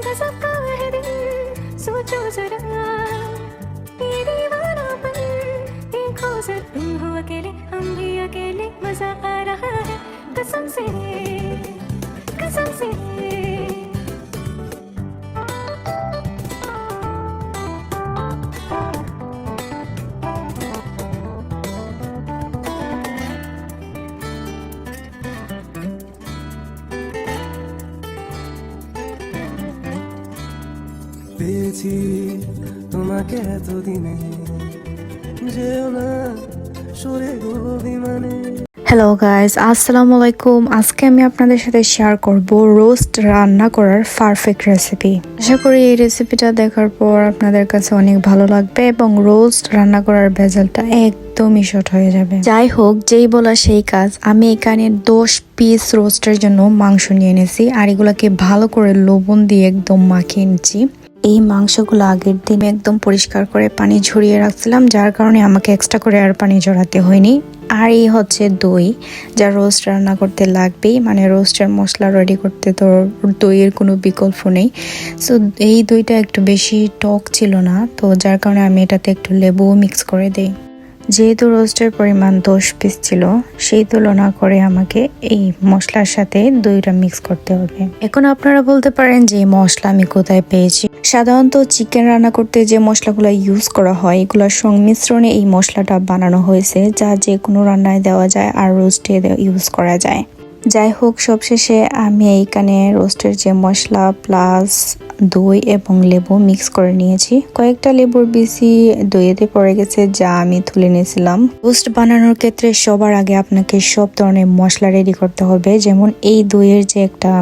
गजब का वह दिन सोचो जरा। ये दीवानापन देखो जरा तुम हो अकेले, हम भी अकेले, मज़ा आ रहा है। कसम से कसम से। পেয়েছি তোমাকে এতদিনে। যেও না সরে গো বিমানে হ্যালো গাইস আসসালামু আলাইকুম। আজকে আমি আপনাদের সাথে শেয়ার করব রোস্ট রান্না করার পারফেক্ট রেসিপি আশা করি এই রেসিপিটা দেখার পর আপনাদের কাছে অনেক ভালো লাগবে এবং রোস্ট রান্না করার ভেজালটা একদমই শর্ট হয়ে যাবে। যাই হোক, যেই বলা সেই কাজ। আমি এখানে দশ পিস রোস্টের জন্য মাংস নিয়ে এনেছি আর এগুলাকে ভালো করে লবণ দিয়ে একদম মাখিয়ে নিচ্ছি। এই মাংসগুলো আগের দিন একদম পরিষ্কার করে পানি ঝরিয়ে রাখছিলাম, যার কারণে আমাকে এক্সট্রা করে আর পানি জড়াতে হয়নি। আর এই হচ্ছে দই, যা রোস্ট রান্না করতে লাগবেই। মানে রোস্টের মশলা রেডি করতে তো দইয়ের কোনো বিকল্প নেই। সো এই দইটা একটু বেশি টক ছিল না, তো যার কারণে আমি এটাতে একটু লেবুও মিক্স করে দেই। যেহেতু রোস্টের পরিমাণ দশ পিস ছিল, সেই তুলনা করে আমাকে এই মশলার সাথে দইটা মিক্স করতে হবে। এখন আপনারা বলতে পারেন যে মশলা আমি কোথায় পেয়েছি। সাধারণত চিকেন রান্না করতে যে মশলাগুলো ইউজ করা হয়, এগুলোর সংমিশ্রণে এই মশলাটা বানানো হয়েছে, যা যে কোনো রান্নায় দেওয়া যায় আর রোস্টে ইউজ করা যায়। যাই হোক, সবশেষে আমি এইখানে রোস্টের যে মশলা প্লাস দই এবং লেবু মিক্স করে নিয়েছি। কয়েকটা লেবুর বেশি দইয়েতে পড়ে গেছে, যা আমি তুলে নিয়েছিলাম। রোস্ট বানানোর ক্ষেত্রে সবার আগে আপনাকে সব ধরনের মশলা রেডি করতে হবে, যেমন এই দইয়ের যে একটা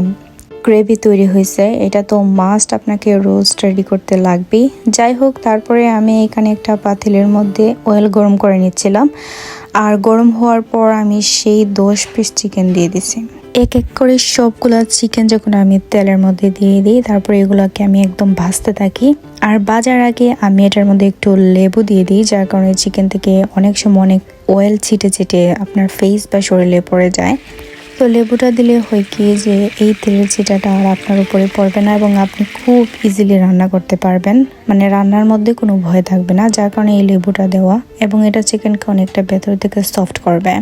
গ্রেভি তৈরি হয়েছে। এটা তো মাস্ট আপনাকে রোস্ট রেডি করতে লাগবেই। যাই হোক, তারপরে আমি এখানে একটা পাতিলের মধ্যে অয়েল গরম করে নিচ্ছিলাম। আর গরম হওয়ার পর আমি সেই দশ পিস চিকেন দিয়ে দিছি। এক এক করে সবগুলা চিকেন যখন আমি তেলের মধ্যে দিয়ে দিই, তারপরে এগুলোকে আমি একদম ভাজতে থাকি। আর বাজার আগে আমি এটার মধ্যে একটু লেবু দিয়ে দিই, যার কারণে চিকেন থেকে অনেক সময় অনেক অয়েল ছিটে ছিটে আপনার ফেস বা শরীরে পড়ে যায়। তো লেবুটা দিলে হয় কি যে এই তেলের চিটাটা আর আপনার উপরে পড়বে না এবং আপনি খুব ইজিলি রান্না করতে পারবেন। মানে রান্নার মধ্যে কোনো ভয় থাকবে না, যার কারণে এই লেবুটা দেওয়া এবং এটা চিকেনকে অনেকটা ভেতর থেকে সফট করবে।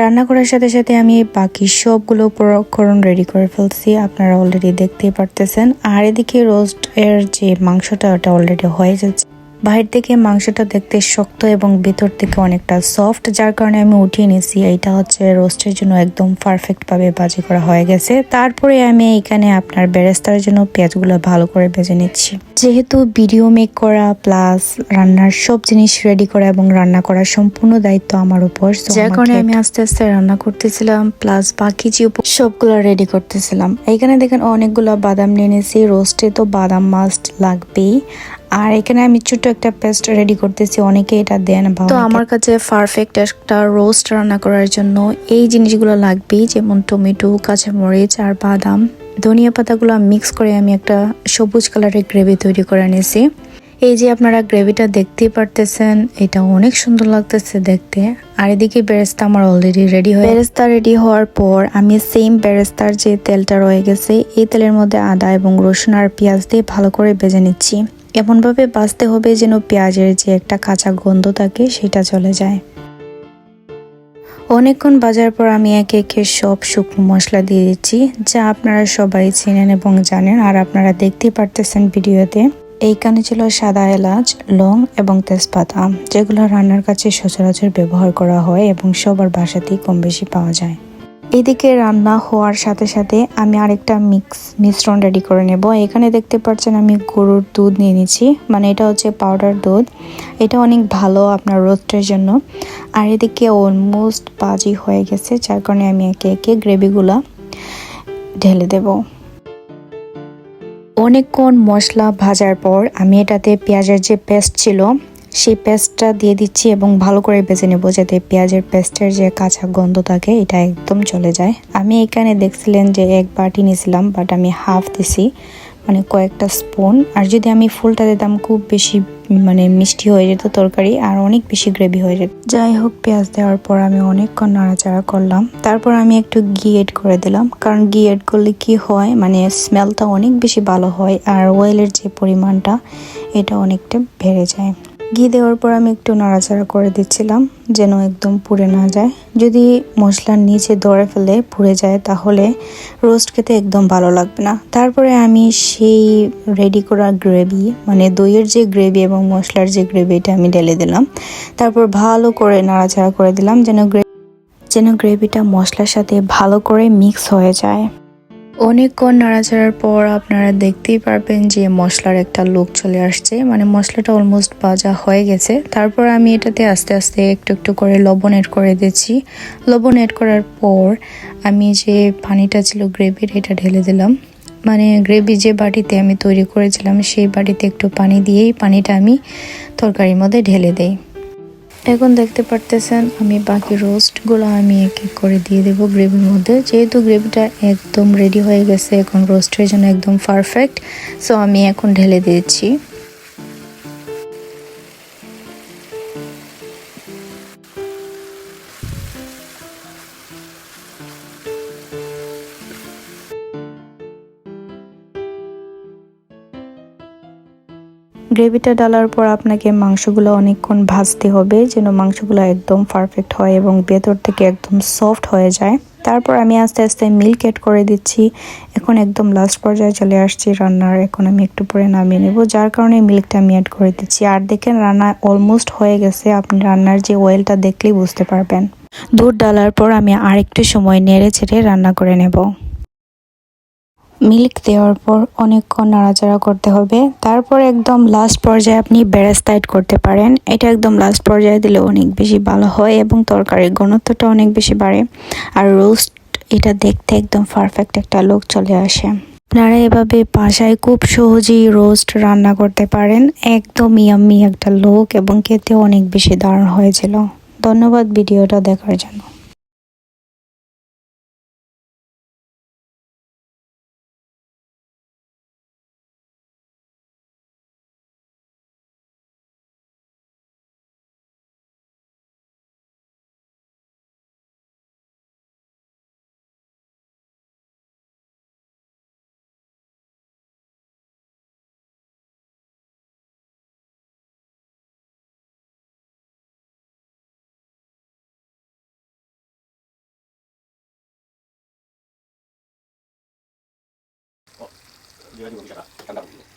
রান্না করার সাথে সাথে আমি বাকি সবগুলো উপকরণ রেডি করে ফেলছি, আপনারা অলরেডি দেখতেই পারতেছেন। আর এদিকে রোস্ট এর যে মাংসটা, ওটা অলরেডি হয়ে যাচ্ছে। বাইরে থেকে মাংসটা দেখতে শক্ত এবং ভেতর থেকে অনেকটা সফট যার কারণে আমি উঠিয়ে নিয়েছি। এইটা হচ্ছে রোস্টের জন্য একদম পারফেক্টভাবে বাজি করা হয়ে গেছে। তারপরে আমি এখানে আপনার বেরেস্তার জন্য পেঁয়াজগুলো ভালো করে ভেজে নিচ্ছি। যেহেতু ভিডিও মেক করা প্লাস রান্নার সব জিনিস রেডি করা এবং রান্না করার সম্পূর্ণ দায়িত্ব আমার উপর যার কারণে আমি আস্তে আস্তে রান্না করতেছিলাম প্লাস বাকি যে সবগুলো রেডি করতেছিলাম। এখানে দেখেন অনেকগুলো বাদাম নিয়ে নিয়েছি। রোস্টে তো বাদাম মাস্ট লাগবেই। আর এখানে আমি ছোট একটা পেস্ট রেডি করতেছি অনেকে এটা দেন তো আমার কাছে পারফেক্ট একটা রোস্ট রান্না করার জন্য এই জিনিসগুলো লাগবেই যেমন টমেটো কাঁচামরিচ আর বাদাম। ধনিয়া পাতাগুলো মিক্স করে আমি একটা সবুজ কালারের গ্রেভি তৈরি করে নিয়েছি। এই যে আপনারা গ্রেভিটা দেখতেই পারতেছেন এটা অনেক সুন্দর লাগতেছে দেখতে। আর এদিকে বেরেস্তা আমার অলরেডি রেডি হয়ে বেরেস্তা রেডি হওয়ার পর আমি সেম বেরেস্তার যে তেলটা রয়ে গেছে এই তেলের মধ্যে আদা এবং রসুন আর পেঁয়াজ দিয়ে ভালো করে ভেজে নিচ্ছি। এমনভাবে বাঁচতে হবে যেন পেঁয়াজের যে একটা কাঁচা গন্ধ থাকে সেটা চলে যায়। অনেকক্ষণ বাজার পর আমি একে একে সব শুকনো মশলা দিয়ে দিচ্ছি, যা আপনারা সবাই চেনেন এবং জানেন আর আপনারা দেখতেই পারতেছেন ভিডিওতে। এইখানে ছিল সাদা এলাচ, লং এবং তেজপাতা, যেগুলো রান্নার কাছে সচরাচর ব্যবহার করা হয় এবং সবার বাসাতেই কম বেশি পাওয়া যায়। এদিকে রান্না হওয়ার সাথে সাথে আমি আরেকটা মিক্স মিশ্রণ রেডি করে নেব। এখানে দেখতে পাচ্ছেন আমি গরুর দুধ নিয়ে নিচ্ছি। মানে এটা হচ্ছে পাউডার দুধ। এটা অনেক ভালো আপনার রোস্টের জন্য। আর এদিকে অলমোস্ট বাজি হয়ে গেছে, যার কারণে আমি একে একে গ্রেভিগুলা ঢেলে দেবো। অনেকক্ষণ মশলা ভাজার পর আমি এটাতে পেঁয়াজের যে পেস্ট ছিল সেই পেস্টটা দিয়ে দিচ্ছি এবং ভালো করে ভেজে নেব যাতে পেঁয়াজের পেস্টের যে কাঁচা গন্ধ থাকে, এটা একদম চলে যায়। আমি এখানে দেখছিলেন যে এক বাটি নিয়েছিলাম বাট আমি হাফ দিছি মানে কয়েকটা স্পুন আর যদি আমি ফুলটা দিতাম, খুব বেশি মানে মিষ্টি হয়ে যেত তরকারি, আর অনেক বেশি গ্রেভি হয়ে যেত। যাই হোক, পেঁয়াজ দেওয়ার পর আমি অনেকক্ষণ নাড়াচাড়া করলাম। তারপর আমি একটু ঘি এড করে দিলাম, কারণ ঘি এড করলে কি হয় মানে স্মেলটা অনেক বেশি ভালো হয়, আর অয়েলের যে পরিমাণটা, এটা অনেকটা বেড়ে যায়। ঘি দেওয়ার পর আমি একটু নাড়াচাড়া করে দিচ্ছিলাম, যেন একদম পুড়ে না যায়। যদি মশলার নিচে ধরে ফেলে পুড়ে যায়, তাহলে রোস্ট খেতে একদম ভালো লাগবে না। তারপরে আমি সেই রেডি করা গ্রেভি মানে দইয়ের যে গ্রেভি এবং মশলার যে গ্রেভি এটা আমি ঢেলে দিলাম। তারপর ভালো করে নাড়াচাড়া করে দিলাম, যেন যেন গ্রেভিটা মশলার সাথে ভালো করে মিক্স হয়ে যায়। অনেকক্ষণ নাড়াচাড়ার পর আপনারা দেখতেই পারবেন যে মশলার একটা লুক চলে আসছে। মানে মশলাটা অলমোস্ট ভাজা হয়ে গেছে। তারপর আমি এটাতে আস্তে আস্তে একটু একটু করে লবণ এড করে দিচ্ছি। লবণ এড করার পর আমি যে পানিটা ছিল গ্রেভির এটা ঢেলে দিলাম। মানে গ্রেভি যে বাটিতে আমি তৈরি করেছিলাম, সেই বাটিতে একটু পানি দিয়েই পানিটা আমি তরকারির মধ্যে ঢেলে দেই। এখন দেখতে পারতেছেন, আমি বাকি রোস্টগুলো আমি এক এক করে দিয়ে দেবো গ্রেভির মধ্যে। যেহেতু গ্রেভিটা একদম রেডি হয়ে গেছে, এখন রোস্টের জন্য একদম পারফেক্ট সো আমি এখন ঢেলে দিচ্ছি। গ্রেভিটা ডালার পর আপনাকে মাংসগুলো অনেকক্ষণ ভাজতে হবে যেন মাংসগুলো একদম পারফেক্ট হয় এবং ভেতর থেকে একদম সফট হয়ে যায়। তারপর আমি আস্তে আস্তে মিল্ক এড করে দিচ্ছি। এখন একদম লাস্ট পর্যায়ে চলে আসছি রান্নার। এখন আমি একটু পরে নামিয়ে নেব, যার কারণে মিল্কটা আমি অ্যাড করে দিচ্ছি। আর দেখেন রান্না অলমোস্ট হয়ে গেছে। আপনি রান্নার যে অয়েলটা দেখলেই বুঝতে পারবেন। দুধ ডালার পর আমি আরেকটু সময় নেড়ে চেড়ে রান্না করে নেব। মিল্ক দেওয়ার পর অনেকক্ষণ নাড়াচাড়া করতে হবে। তারপর একদম লাস্ট পর্যায়ে আপনি বেরেস্তা অ্যাড করতে পারেন। এটা একদম লাস্ট পর্যায়ে দিলে অনেক বেশি ভালো হয় এবং তরকারির ঘনত্বটা অনেক বেশি বাড়ে। আর রোস্ট এটা দেখতে একদম পারফেক্ট একটা লোক চলে আসে। আপনারা এভাবে বাসায় খুব সহজেই রোস্ট রান্না করতে পারেন। একদম ইয়াম্মি একটা লোক এবং খেতে অনেক বেশি দারুণ হয়েছিল। ধন্যবাদ ভিডিওটা দেখার জন্য। 18号機から神田号機で